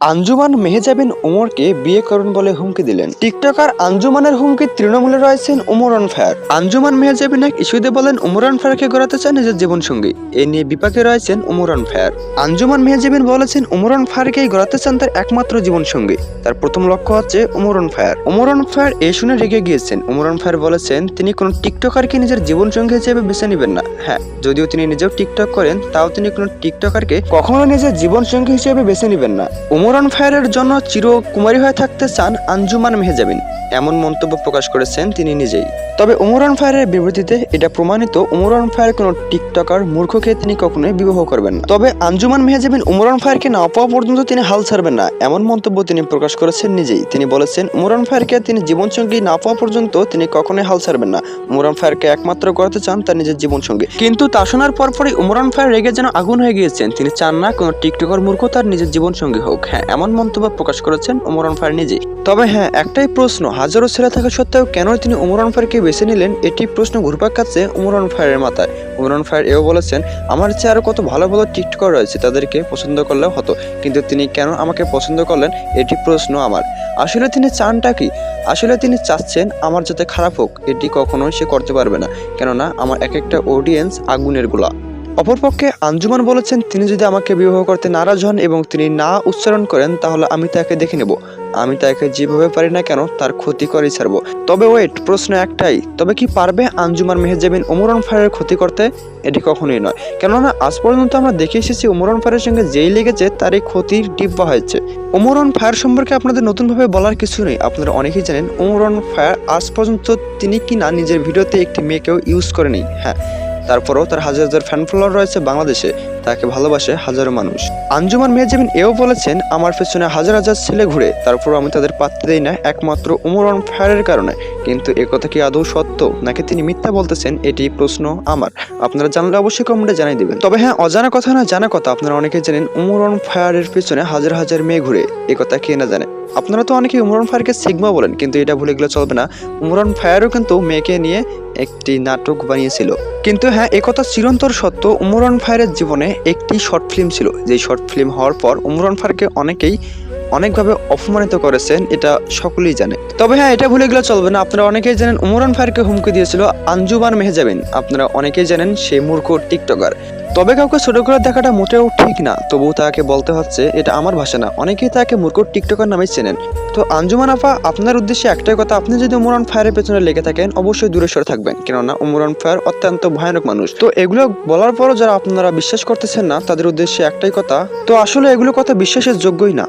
আঞ্জুমান মেহেজাবিন ওমরকে বিয়ে করুন বলে হুমকি দিলেন। টিকটকার আঞ্জুমানের হুমকি তৃণমূলে রয়েছেন উমরন ফায়ার আঞ্জুমান মেহেজাবিন এক ইস্যুতে বলেন উমরান ফায়ারকে গড়াতে চান নিজের জীবনসঙ্গী। এ নিয়ে বিপাকে রয়েছেন উমরান ফায়ার আঞ্জুমান মেহেজাবিন বলেছেন উমরান ফায়ারকেই গড়াতে চান তার একমাত্র জীবনসঙ্গী। তার প্রথম লক্ষ্য হচ্ছে উমরন ফায়ার উমরন ফায়ার এ শুনে রেগে গিয়েছেন। উমরন ফায়ার বলেছেন, তিনি কোনো টিকটকারকে নিজের জীবনসঙ্গী হিসেবে বেছে নেবেন না। হ্যাঁ যদিও তিনি নিজেও টিকটক করেন, তাও তিনি কোনো টিকটকারকে কখনো নিজের জীবনসঙ্গী হিসেবে বেছে নেবেন না। উমরান ফায়ারের জন্য চিরকুমারী হয়ে থাকতে চান আঞ্জুমান মেহজাবিন। এমন মন্তব্য প্রকাশ করেছেন তিনি নিজেই। তবে উমরান ফায়ারের বিবৃতিতে এটা প্রমাণিত উমরান ফায়ার কোনো টিকটকার, মূর্খকে তিনি কখনোই বিবাহ করবেন না। তবে আঞ্জুমান মেহজাবিন উমরান ফায়ারকে না পাওয়া পর্যন্ত তিনি হাল ছাড়বেন না, এমন মন্তব্য তিনি প্রকাশ করেছেন নিজেই। তিনি বলেছেন উমরান ফায়ারকে তিনি জীবনসঙ্গী না পাওয়া পর্যন্ত তিনি কখনোই হাল ছাড়বেন না। উমরান ফায়ারকে একমাত্র করতে চান তার নিজের জীবনসঙ্গী। কিন্তু তা শোনার পরপরই উমরান ফায়ার রেগে যেন আগুন হয়ে গিয়েছেন। তিনি চান না কোনো টিকটকার, মূর্খ তার নিজের জীবনসঙ্গী হোক। হ্যাঁ এমন মন্তব্য প্রকাশ করেছেন উমরান ফায়ার নিজেই। তবে হ্যাঁ একটাই প্রশ্ন, হাজারো ছেলে থাকা সত্ত্বেও কেন তিনি উমরান ফায়ারকে বেছে নিলেন? এটি প্রশ্ন ঘুরপাক খাচ্ছে উমরান ফায়ারের মাথায়। উমরান ফায়ার এও বলেছেন, আমার চেয়ে আরও কত ভালো ভালো টিকটকার রয়েছে তাদেরকে পছন্দ করলেও হতো, কিন্তু তিনি কেন আমাকে পছন্দ করলেন? এটি প্রশ্ন আমার। আসলে তিনি চানটা কি? আসলে তিনি চাচ্ছেন আমার যাতে খারাপ হোক, এটি কখনোই সে করতে পারবে না। কেননা, আমার এক একটা অডিয়েন্স আগুনের গোলা। অপরপক্ষে আঞ্জুমান বলেছেন, তিনি যদি আমাকে বিবাহ করতে নারাজ হন এবং তিনি না উচ্চারণ করেন, তাহলে আমি তাকে দেখে নেব। আমি তাকে যেভাবে পারি না কেন, তার ক্ষতি করেই ছাড়বো। তবে ওয়েট, প্রশ্ন একটাই, তবে কি পারবে আঞ্জুমান মেহেজাবিন ওমরন ফায়ারের ক্ষতি করতে? এটি কখনোই নয়। কেননা, আজ পর্যন্ত আমরা দেখে এসেছি ওমরন ফায়ারের সঙ্গে যেই লেগেছে, তার এই ক্ষতির ডিব্বা হয়েছে ওমরন ফায়ার সম্পর্কে আপনাদের নতুনভাবে বলার কিছু নেই। আপনারা অনেকেই জানেন, ওমরন ফায়ার আজ পর্যন্ত তিনি কিনা নিজের ভিডিওতে একটি মেয়েকেও ইউজ করেনি। হ্যাঁ তারপরেও তার হাজার হাজার ফ্যান ফলোয়ার রয়েছে বাংলাদেশে। তাকে ভালোবাসে হাজারো মানুষ। আঞ্জুমান মেহজাবিন এও বলেছেন, আমার পেছনে হাজার হাজার ছেলে ঘুরে, তারপরও আমি তাদের পাত্তে দিই না, একমাত্র উমরন ফায়ারের কারণে। কিন্তু একথা কি আদৌ সত্য? নাকি তিনি মিথ্যা বলতেছেন? এটি প্রশ্ন আমার। আপনারা জানলে অবশ্যই কমেন্টে জানিয়ে দেবেন। তবে হ্যাঁ অজানা কথা না, জানা কথা। আপনারা অনেকেই জানেন উমরন ফায়ারের পেছনে হাজার হাজার মেয়ে ঘুরে। এ কথা কে না জানে। আপনারা তো অনেকেই উমরন ফায়ারকে সিগমা বলেন, কিন্তু এটা ভুলে গেলে চলবে না। উমরান ফায়ারও কিন্তু মেয়েকে নিয়ে একটি নাটক বানিয়েছিল। কিন্তু হ্যাঁ একথা চিরন্তর সত্য, উমরান ফায়ারের জীবনে একটি শর্ট ফিল্ম ছিল। যেই শর্ট ফিল্ম হওয়ার পর উমরান ফায়ারকে অনেকেই অনেকভাবে অপমানিত করেছেন, এটা সকলেই জানে। তবে হ্যাঁ এটা ভুলে গেলে চলবে না। আপনারা অনেকেই জানেন উমরান ফায়ারকে হুমকি দিয়েছিল আঞ্জুমান মেহজাবিন। আপনারা অনেকেই জানেন সেই মূর্খ টিকটকার। তবে কাউকে ছোট করে দেখাটা মোটেও ঠিক না। তবুও তাকে বলতে হচ্ছে, এটা আমার ভাষা না। অনেকেই তাকে মূর্খ টিকটকার নামে চেনেন। তো আঞ্জুমান আপা আপনার উদ্দেশ্যে একটাই কথা, আপনি যদি উমরান ফায়ারের পেছনে লেগে থাকেন, অবশ্যই দূরে সরে থাকবেন। কেননা উমরান ফায়ার অত্যন্ত ভয়ানক মানুষ। তো এগুলো বলার পরও যারা আপনারা বিশ্বাস করতেছেন না, তাদের উদ্দেশ্যে একটাই কথা, তো আসলে এগুলো কথা বিশ্বাসের যোগ্যই না।